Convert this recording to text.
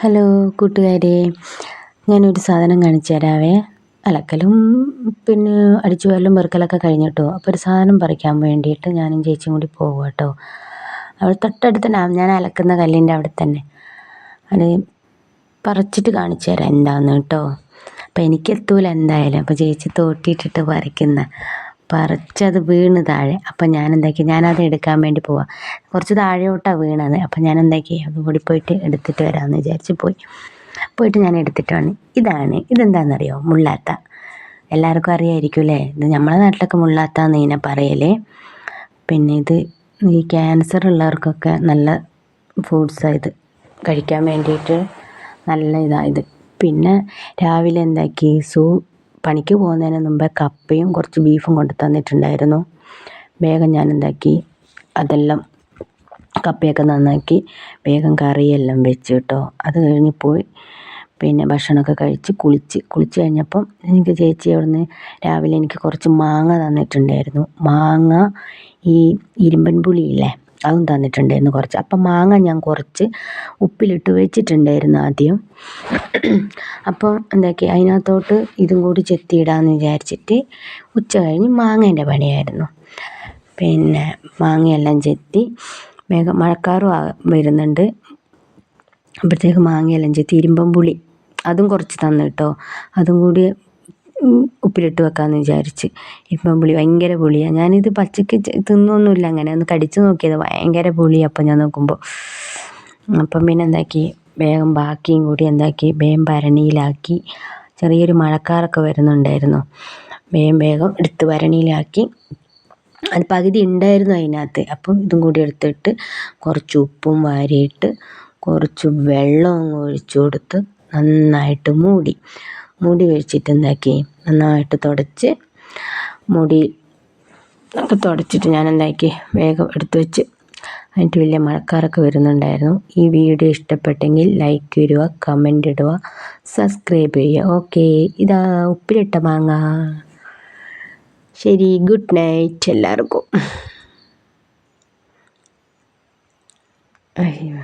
Hello കൂട്ടുകാരെ. ഞാനൊരു സാധനം കാണിച്ചു തരാവേ. അലക്കലും പിന്നെ അടിച്ചു വല്ലതും പെറുക്കലൊക്കെ കഴിഞ്ഞിട്ടോ. അപ്പോൾ ഒരു സാധനം പറിക്കാൻ വേണ്ടിയിട്ട് ഞാനും ചേച്ചിയും കൂടി പോകും കേട്ടോ അവിടെ തൊട്ടടുത്ത് ഞാൻ അലക്കുന്ന കല്ലിന്റെ അവിടെ തന്നെ. അത് പറിച്ചിട്ട് കാണിച്ചു തരാം എന്താണെന്ന് കേട്ടോ അപ്പോൾ എനിക്കെത്തൂല എന്തായാലും. അപ്പോൾ ചേച്ചി തോട്ടിയിട്ടിട്ട് പറിക്കുന്ന. പറിച്ചത് വീണ് താഴെ. അപ്പം ഞാൻ എന്താക്കി ഞാനത് എടുക്കാൻ വേണ്ടി പോവാം. കുറച്ച് താഴെയോട്ടാണ് വീണത്. അപ്പം ഞാൻ എന്താക്കി അത് കൂടി പോയിട്ട് എടുത്തിട്ട് വരാമെന്ന് വിചാരിച്ച് പോയി. പോയിട്ട് ഞാൻ എടുത്തിട്ട് വന്നു. ഇതാണ്. ഇതെന്താണെന്നറിയോ മുള്ളാത്ത. എല്ലാവർക്കും അറിയായിരിക്കും അല്ലേ ഇത് നമ്മളെ നാട്ടിലൊക്കെ മുള്ളാത്ത എന്ന് ഇതിനെ പറയലേ. പിന്നെ ഇത് ഈ ക്യാൻസർ ഉള്ളവർക്കൊക്കെ നല്ല ഫ്രൂട്ട്സാണ് ഇത് കഴിക്കാൻ വേണ്ടിയിട്ട് നല്ല ഇതായത് പിന്നെ രാവിലെ എന്താക്കി? സൂ പണിക്ക് പോകുന്നതിന് മുമ്പേ കപ്പയും കുറച്ച് ബീഫും കൊണ്ടു തന്നിട്ടുണ്ടായിരുന്നു. വേഗം ഞാൻ എന്താക്കി അതെല്ലാം കപ്പയൊക്കെ നന്നാക്കി വേഗം കറിയെല്ലാം വെച്ച് കേട്ടോ. അത് കഴിഞ്ഞ് പോയി. പിന്നെ ഭക്ഷണമൊക്കെ കഴിച്ച് കുളിച്ച്. കുളിച്ച് കഴിഞ്ഞപ്പം എനിക്ക് ചേച്ചി അവിടുന്ന് രാവിലെ എനിക്ക് കുറച്ച് മാങ്ങ തന്നിട്ടുണ്ടായിരുന്നു. മാങ്ങ ഈ ഇരുമ്പൻ പുളിയില്ലേ അതും തന്നിട്ടുണ്ടായിരുന്നു കുറച്ച്. അപ്പം മാങ്ങ ഞാൻ കുറച്ച് ഉപ്പിലിട്ട് വെച്ചിട്ടുണ്ടായിരുന്നു ആദ്യം. അപ്പോൾ എന്താക്കി അതിനകത്തോട്ട് ഇതും കൂടി ചെത്തിയിടാമെന്ന് വിചാരിച്ചിട്ട് ഉച്ച കഴിഞ്ഞ് മാങ്ങേന്റെ പണിയായിരുന്നു. പിന്നെ മാങ്ങയെല്ലാം ചെത്തി വേഗം മഴക്കാറും വരുന്നുണ്ട്. അപ്പോഴത്തേക്ക് മാങ്ങയെല്ലാം ചെത്തി ഇരുമ്പം പുളി അതും കുറച്ച് തന്നു കേട്ടോ. അതും കൂടി ഉപ്പിലിട്ട് വെക്കാമെന്ന് വിചാരിച്ച്. ഇപ്പം പുളി ഭയങ്കര പുളിയാണ് ഞാനിത് പച്ചക്ക് തിന്നൊന്നുമില്ല അങ്ങനെ. ഒന്ന് കടിച്ച് നോക്കിയത് ഭയങ്കര പുളിയാണ് അപ്പം ഞാൻ നോക്കുമ്പോൾ അപ്പം പിന്നെ എന്താക്കി? വേഗം ബാക്കിയും കൂടി എന്താക്കി? വേഗം ഭരണിയിലാക്കി. ചെറിയൊരു മഴക്കാറൊക്കെ വരുന്നുണ്ടായിരുന്നു. വേഗം വേഗം എടുത്ത് ഭരണിയിലാക്കി. അത് പകുതി ഉണ്ടായിരുന്നു അതിനകത്ത്. അപ്പം ഇതും കൂടി എടുത്തിട്ട് കുറച്ച് ഉപ്പും വാരിയിട്ട് കുറച്ച് വെള്ളവും ഒഴിച്ചു കൊടുത്ത് നന്നായിട്ട് മൂടി. മൂടി വെച്ചിട്ട് എന്താക്കി? നന്നായിട്ട് തുടച്ച് മുടി ഒക്കെ തുടച്ചിട്ട് ഞാൻ എന്താക്കി? വേഗം എടുത്ത് വെച്ച്. അതിന്റെ വലിയ മഴക്കാരൊക്കെ വരുന്നുണ്ടായിരുന്നു. ഈ വീഡിയോ ഇഷ്ടപ്പെട്ടെങ്കിൽ ലൈക്ക് ഇടുക കമന്റ് ഇടുക സബ്സ്ക്രൈബ് ചെയ്യുക. ഓക്കെ ഇതാ ഉപ്പിലിട്ട മാങ്ങ. ശരി ഗുഡ് നൈറ്റ് എല്ലാവർക്കും. അയ്യോ.